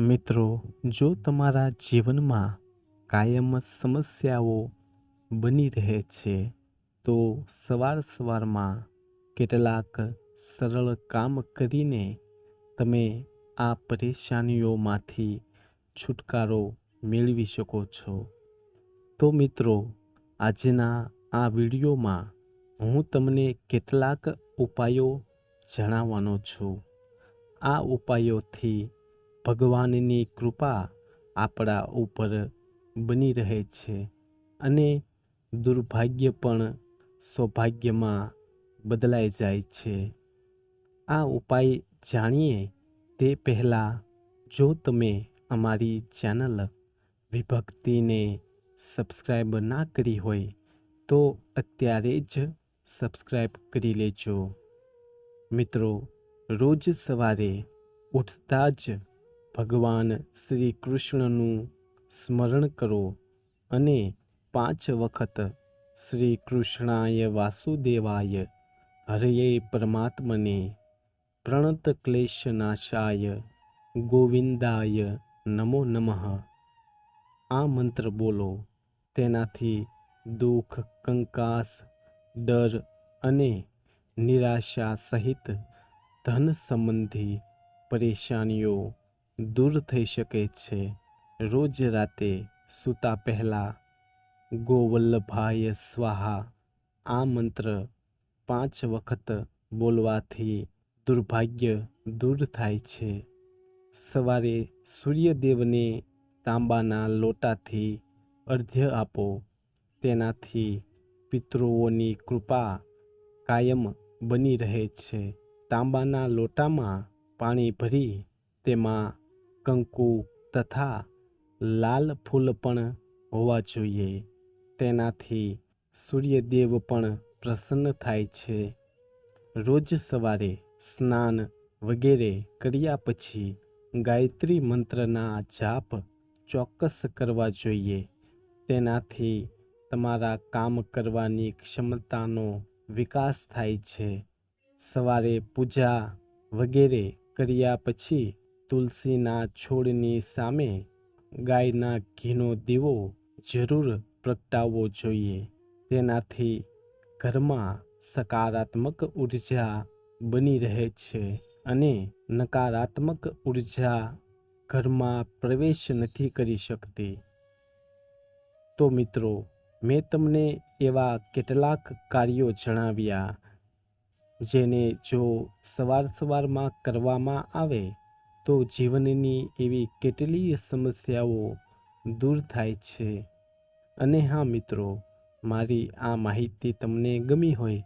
મિત્રો, જો તમારા જીવનમાં કાયમ સમસ્યાઓ બની રહે છે, તો સવાર સવારમાં કેટલાક સરળ કામ કરીને તમે આ પરેશાનીઓમાંથી છુટકારો મેળવી શકો છો. તો મિત્રો, આજના આ વિડીયોમાં હું તમને કેટલાક ઉપાયો જણાવવાનો છું. આ ઉપાયોથી ભગવાનની કૃપા આપણા ઉપર બની રહે છે અને દુર્ભાગ્ય પણ સૌભાગ્યમાં બદલાઈ જાય છે. આ ઉપાય જાણીએ તે પહેલાં જો તમે અમારી ચેનલ વિભક્તિને સબસ્ક્રાઈબ ના કરી હોય તો અત્યારે જ સબસ્ક્રાઈબ કરી લેજો. મિત્રો, રોજ સવારે ઉઠતા જ ભગવાન શ્રી કૃષ્ણનું સ્મરણ કરો અને પાંચ વખત શ્રી કૃષ્ણાય વાસુદેવાય હરયે પરમાત્મને પ્રણત ક્લેશનાશાય ગોવિંદાય નમો નમઃ. આ મંત્ર બોલો. તેનાથી દુઃખ, કંકાસ, ડર અને નિરાશા સહિત ધન સંબંધી પરેશાનીઓ દૂર થઈ શકે છે. રોજ રાતે સૂતા પહેલાં, ગોવલ્લભાય સ્વાહા, આ મંત્ર પાંચ વખત બોલવાથી દુર્ભાગ્ય દૂર થાય છે. સવારે સૂર્યદેવને તાંબાના લોટાથી અર્ધ્ય આપો. તેનાથી પિતૃઓની કૃપા કાયમ બની રહે છે. તાંબાના લોટામાં પાણી ભરી, તેમાં કંકુ તથા લાલ ફૂલ પણ હોવા જોઈએ. તેનાથી સૂર્યદેવ પણ પ્રસન્ન થાય છે. રોજ સવારે સ્નાન વગેરે કર્યા પછી ગાયત્રી મંત્રના જાપ ચોક્કસ કરવા જોઈએ. તેનાથી તમારા કામ કરવાની ક્ષમતાનો વિકાસ થાય છે. સવારે પૂજા વગેરે કર્યા પછી તુલસીના છોડની સામે ગાયના ઘીનો દીવો જરૂર પ્રગટાવવો જોઈએ. તેનાથી ઘરમાં સકારાત્મક ઊર્જા બની રહે છે અને નકારાત્મક ઊર્જા ઘરમાં પ્રવેશ નથી કરી શકતી. તો મિત્રો, મેં તમને એવા કેટલાક કાર્યો જણાવ્યા, જેને જો સવાર સવારમાં કરવામાં આવે તો જીવનની એવી કેટલીય સમસ્યાઓ દૂર થાય છે. અને હા, મિત્રો, મારી આ માહિતી તમને ગમી હોય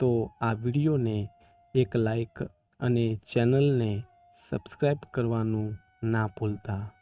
તો આ વિડીયોને એક લાઈક અને ચેનલને સબસ્ક્રાઈબ કરવાનું ના ભૂલતા.